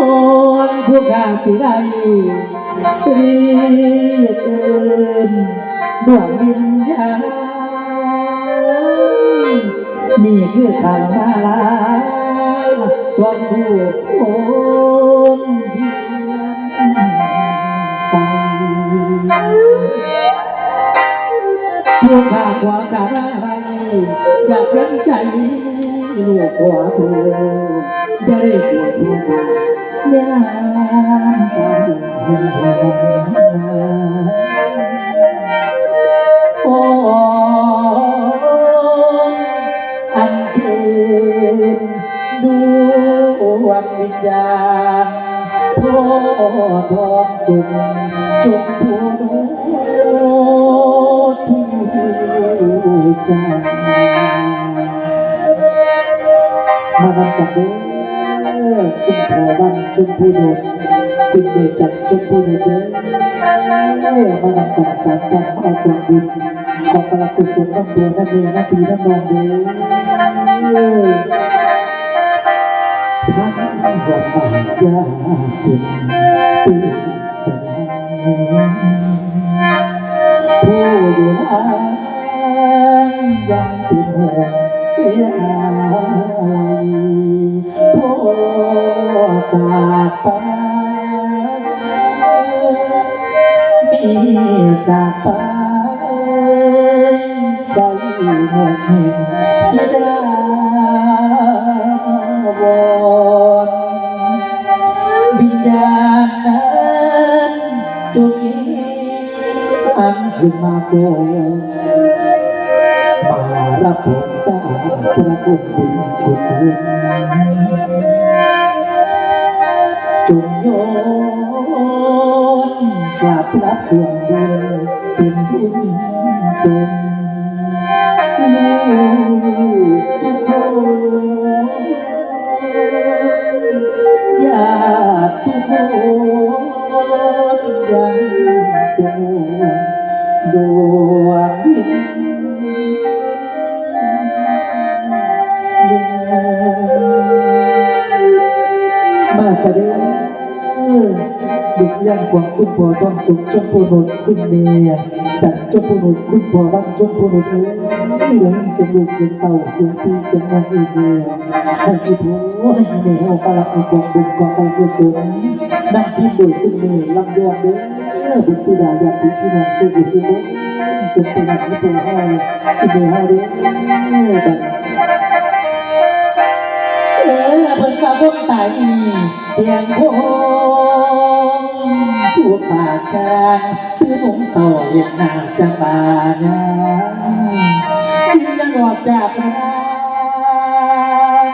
องผู้ข้าสิได้รียกเอินดวงวิญญาณนี่คือคำมาลาตัวผู้คนเทียนไปผู้ข้าขวากาอะไรอยากเห็นใจลูกขวาตัวจะได้ปวดหัว ยามตาโอ้อันเชิญดวงวิญญาณพ่อทองสุขจงผู้ดูทุกใจมานำกับด้อ คุณพ่อวันชมพูโดดคุณเดชจัดชมพูโดดเด้อมานำกับสารการเอาตัวบุญขอกระกุศลน้ำตัวน้ำเมียน้ำปีน้ำนองเด้อท่านหวังบาดยาจิตตื่นใจผู้อยู่นั้นยังเป็นห่วงเสียอะไรพ่อ จากไปมีจากไปใจหมดแห่งจะได้วอนวิญญาณนั้นจงยิ้มอันขึ้นมาโกนมารับผลตาพระคุณบุญกุศล จงโยนกลับรับส่วนบุญเป็นบุญตนลูกทุกคนญาติทุกคน สุขจงพูนุนคุณเมียจัดจงพูนุนคุณพ่อบ้างจงพูนุนเอ้ยนี่ยังเสียงลูกเสียงเต่าเสียงพี่เสียงน้องอีเมียให้คิดว่าให้เมียเอาปลักเอากองบุญกองเอากุศลนั่งพิมพ์โดยคุณเมียลำดวนเด้อบุญปิดาอยากพี่พี่น้องสุขสุขสุขสุขเป็นหลักที่ตัวห้าที่เมียห้าเด้อแบบเออเพิ่นก็บ่ตายอีเพียงพงทั่ว ปากกางคือหนุ่มต่อเวียดนาจังบานะกินยังออกจากร้าน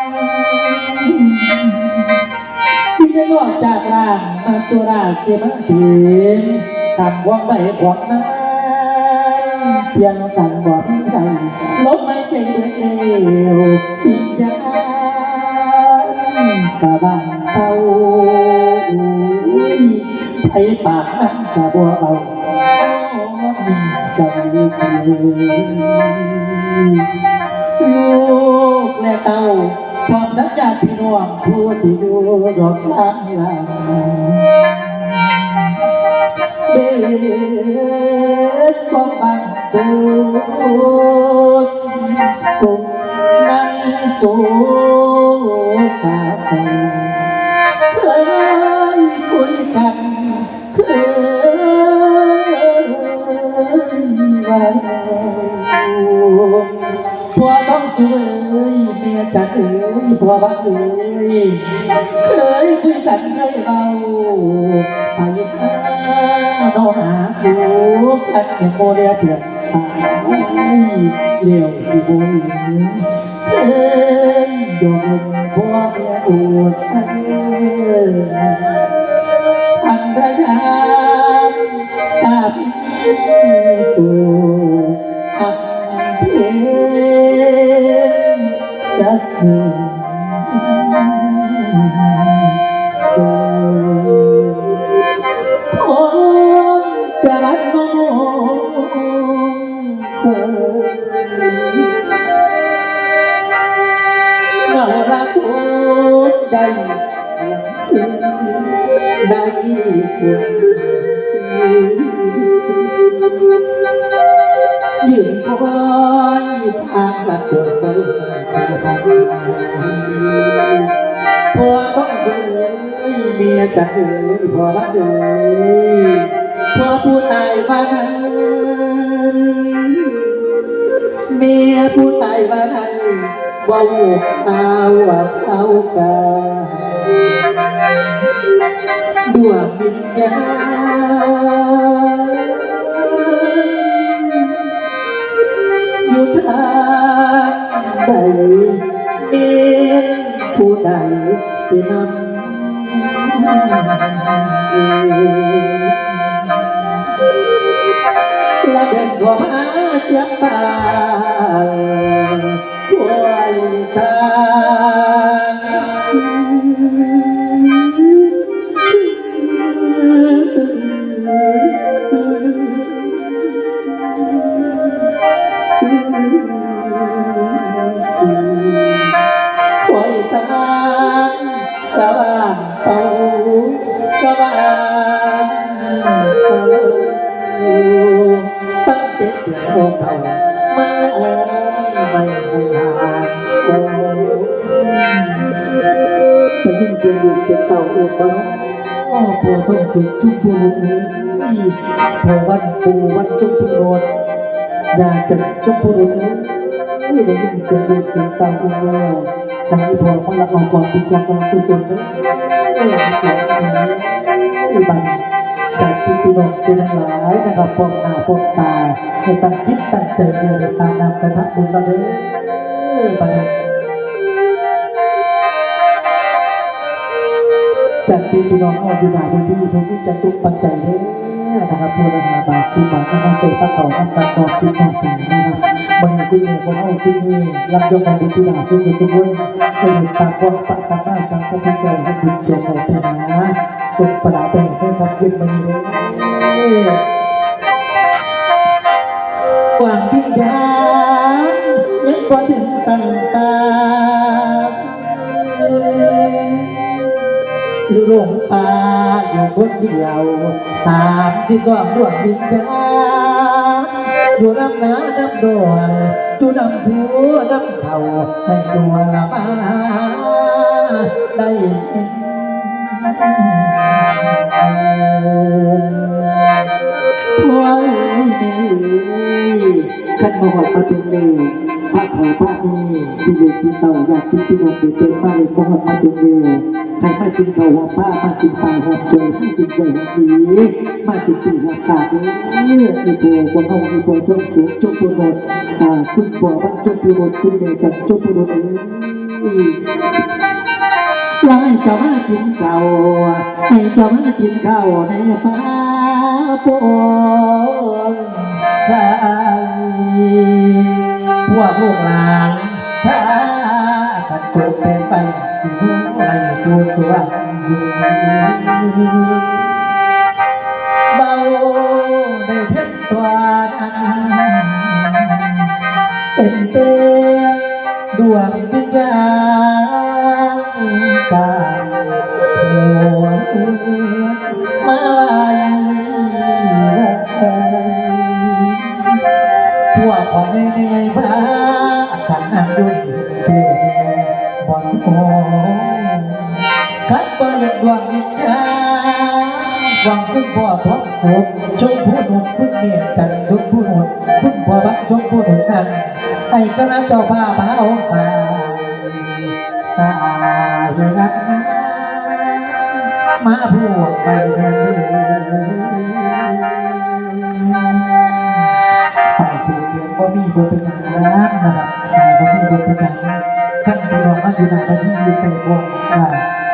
กินยังออกจากร้านมาตัวราเสียมาถึงทำว่างใบขวางน้ำเพียงกันบ่มีใครลบไม่ใจเดียวปิดยากะบางเต้า ไผปากน้ำกะบัวเอาจังทีลูกและเต้าความรักญาติพี่น้องผู้ที่อยู่ดอกทางลังเด็ดความบังตูดกุมนั่งสูตาเคยคุยกัน ผัวต้องสวยเมียจันเอ๋ยผัวบ้านเอ๋ยเคยคุยกันเคยเบาไปหาโนหาสุขอันเป็นโมเดลเปลี่ยนตายเลี้ยวที่บนเอ้ยดอกบัวเมียอวดอันอันรยามสามีตัวอันเพียงจะคืนเจอคนจะรักน้องเสยเรารักทุกใดได้คุณ ยืนคอยทางหลักเกิดบริสุทธิ์ทางพอต้องเอ่ยเมียจะเอ่ยพอรักเอ่ยพอผู้ตายบ้านนั้นเมียผู้ตายบ้านนั้นว่าเอาว่าเอากาดวงวิญญาณ อยู่ทางใดเมียผู้ใดสินำและเดินขวาเสียงป่าช่ โอเก่ามาโอ้ยไม่ไม่ลาโอ้แต่ยิ่งเสียงลูกเสียงเต่าเอือบ้าอ้อพอต้องสุดจุกปูนี้พอวันปูวันจุกปูโนดอยากจะจุกปูนี้นี่ได้ยินเสียงลูกเสียงเต่าเอือแล้วใจพอพลังเอาความเป็นความกำลังกุศลนี้เออเสียงนี้อีบัน จากที่พี่น้องเป็นทั้งหลายนะครับพวกหน้าพวกตาให้ตั้งคิดตั้งใจเดียวในการนำกระทำบุญมาเลยบัดนี้จากที่พี่น้องเอาอยู่หน้าพื้นที่เพื่อที่จะตุกปัจจัยเลยนะครับพวกราคาบาทสิบบาทน้ำเสพต่อน้ำตาลตอบจิตตอบใจนะครับบางคุณเนี่ยคนเอาที่นี่รับยกของบุญที่หนาซึ่งเป็นทุกคนให้เห็นตามความปัสสาวะสังฆพิจาให้บุญเจริญไปนะสุขประดาเป็น ให้กับเย็นมันเลยกว่างพิญญาณยังก็ถึงตั้งตาหลวงตาอยู่คนเดียวสามที่ก็ดวงวิญญาณอยู่ลำน้ำน้ำดวนจูน้ำผัวน้ำเขาให้ดวงละมาได้เห็น ว้ายขันมาหอดมาถึงเลยพระเขาพระนี่ที่อยู่ที่เต่าอยากกินที่นมเต็มมาเลยพอหอดมาถึงเลยใครมากินเขาหัวป้ามากินปลาหัวเจอมากินใหญ่หีมากินปีหัวขาดเนี่ยอ้ตัวคนเขาไอ้ตัวจงสูงจงปูนดอ่าคุณพ่อบ้านจงปูนดคุณเมย์จัดจงปูนดเอ้ยอยากให้ เจ้ามากินข้าให้เจ้ามากินข้าวในฟ้าปร่งใสพวกลูกหลานถ้ากันโจกเป็นไปสิหูไรตัวตัวอยู่เบาได้เพียงตัวนั้นเป็นเตือนดวงวิญญาณ จันทุกผู้หนุนคุณพ่อบักชมผู้หนุนนั้นไอ้คณะเจ้าบ้ามาเอาไปตายรักนะมาพวกไปเดินฝ่ายผู้เรียนก็มีบุญเป็นอย่างนั้นะครับฝ่ายก็มีบุญเป็นอย่างนั้นท่านพี่น้องมาอยู่ในที่อยู่ในวงอ่า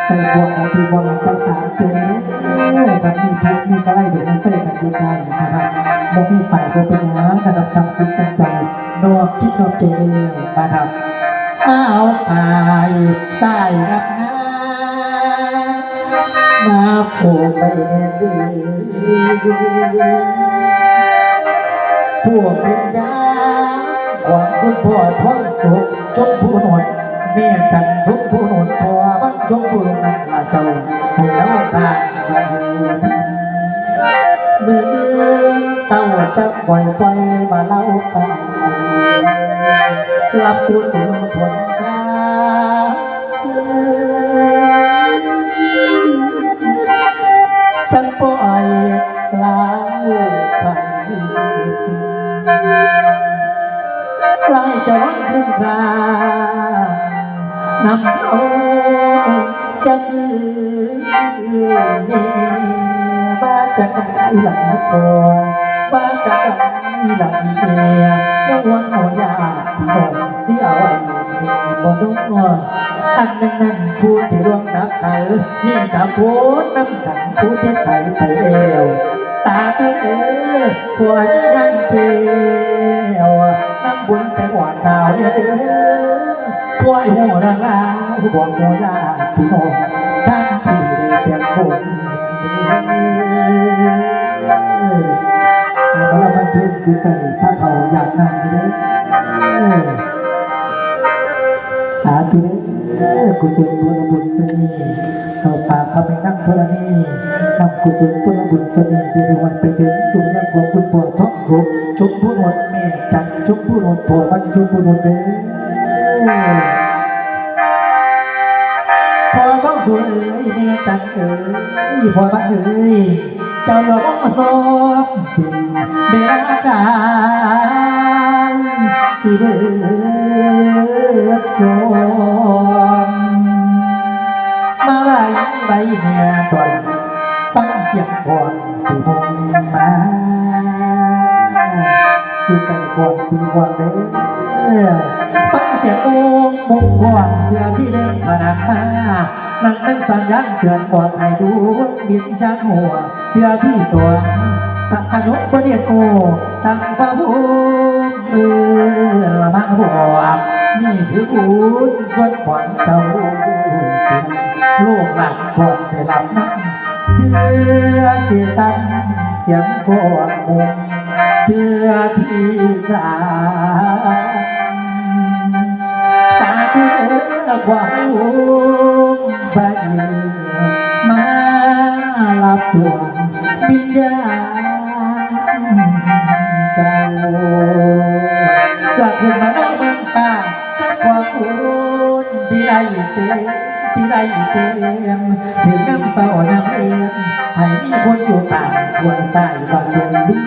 ในวงของพี่วงเจ้าสาวเป็นแบบมีทุกมีกระไรเดี๋ยวมันเฟกันอยู่ได้น บบ่มีฝ่ายก็เป็นนั้นนะครับทำคุณตั้งใจนอกคิดนอกเจริญนะครับเอาตายใส่รับน้ำมาผูกไปดีพวกวิญญาหวังคุณพ่อท้องสุขชมผู้หนวดแม่จันทุกผู้หนุนพอบ้านจงผู้นุนนั่นละเจ้าให้เราทาย มือเต้าจะปล่อยปล่อยมาเล่ากันรับกุศลผลทานจังปล่อยลาวไปใกล้จะวันขึ้นรานำเอาจะคือนี่บ้า จะกันหลังตัวบ้าจะกันหลังเมียวันหัวยาที่บอกเสียไว้บนดงอันนั้นนั้นผู้ที่ร่วมนับขันมีกับผู้น้ำขันผู้ที่ไทยไปเอวตาเอ๋อหัวยังเที่ยวน้ำบุญแต่หวานดาวเนื้อหัวหัวระลาหัวหัวยาที่โนทั้งที่เพียงคน คือไก่ถ้าเขาอยากนั่งเด้อสาธุเด้อกุศลผลบุญตนีเราฝากเขาไปนั่งเท่านี้นำกุศลผลบุญตนี้ที่วันไปถึงจุดยังของคุณพ่อท้องสุขจุกผู้หนวดแม่จันจุกผู้หนวดพ่อวันจุกผู้หนวดเด้อพอต้องสวยเอ้ยแม่จันเอ้ยพอบ้าเอ้ยเจ้าหลวงมาสอบ สิ่งเบียการสิเดือดร้อนมาไว้ใบเมียตอนฟังเสียงก่อนสิมงมาคือไก่ก่อนตีก่อนเด้อฟังเสียงโอ้มุกก่อนเพื่อที่เดินผ่านมานั่นเป็นสัญญาณเตือนก่อนให้ดูดินจากหัวเพื่อที่สว งพระอนุปเดียโกตังพระภูมิเมื่อละมาบวกนี่คือบุญส่วนขวัญเจ้าสิลูกหลักก่อนได้รับนั้นเพื่อเสียตันเสียงโกนมุงเพื่อที่สาสาธุเอความบัดนี้มารับดวงวิญญาณ เต็มที่ได้เต็มถึงน้ำเศร้าน้ำเอ็มให้มีคนอยู่ต่างควรใส่บางดวงดี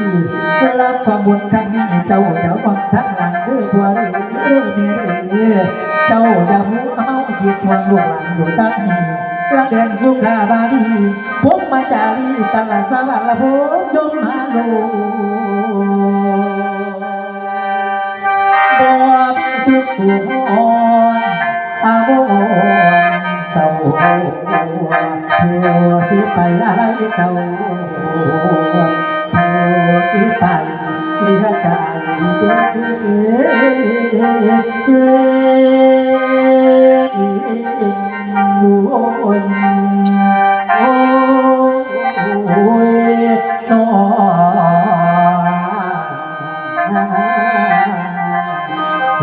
รับความบุญครั้งนี้เจ้าเดี๋ยววังทั้งหลังเด้อบัวเด้อเด้อเมียเด้อเจ้าดำมูเอาขีดทวงลวงหลังอยู่ตั้งนี้ละเดือนสุขาบาลีผมมาจารีสละสวัสดิ์ละผมยมมาโลบ่มีทุกข์สุกข์อ่อนอาว ไปอะไรเจ้าเธอสิไปเหลือใจเด้อโอ้ยโอ้ยนอ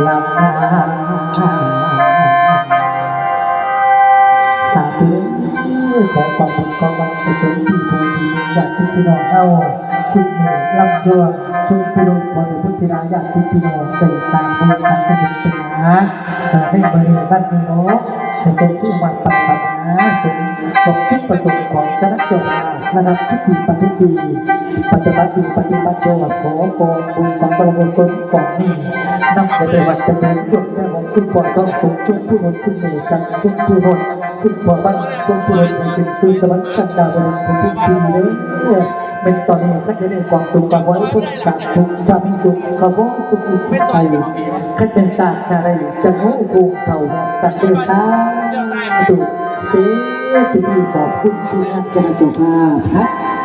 ลำนาสาธุ ขอความบุญความบังกุศลที่ภูมิญาติพี่น้องเอาคุณแม่ลำยวงชุมพุทธคนพุทธิราญาติพี่น้องเป็นสามบุญสามกุศลเป็นนะในบริบ้านพี่น้องประสบที่วัดปัตตานาสมสมคิดประสบของคณะจ้ามานะครับทุกปีปฏิปีปฏิบัติปฏิบัติโจทย์ขอกองบุญสังบรมสนก่อนนี้นำไปปฏิบัติเป็นจุดแรกของคุณพ่อต้องสมจุดผู้นคุณเมย์จันจุดผู้น คุณพ่อบ้านจุดผู้นเป็นซื้อสวรรค์สังดาบริคุณทุกปีเลยเป็นตอนนี้ก็จะได้ความสุขความไว้พุทธการทุกความสุขขบวนสุขสุขไปก็เป็นศาสตร์อะไรจะงูภูเขาตัดเดชาตุเสียที่ขอบคุณที่นักการจบภาพครับ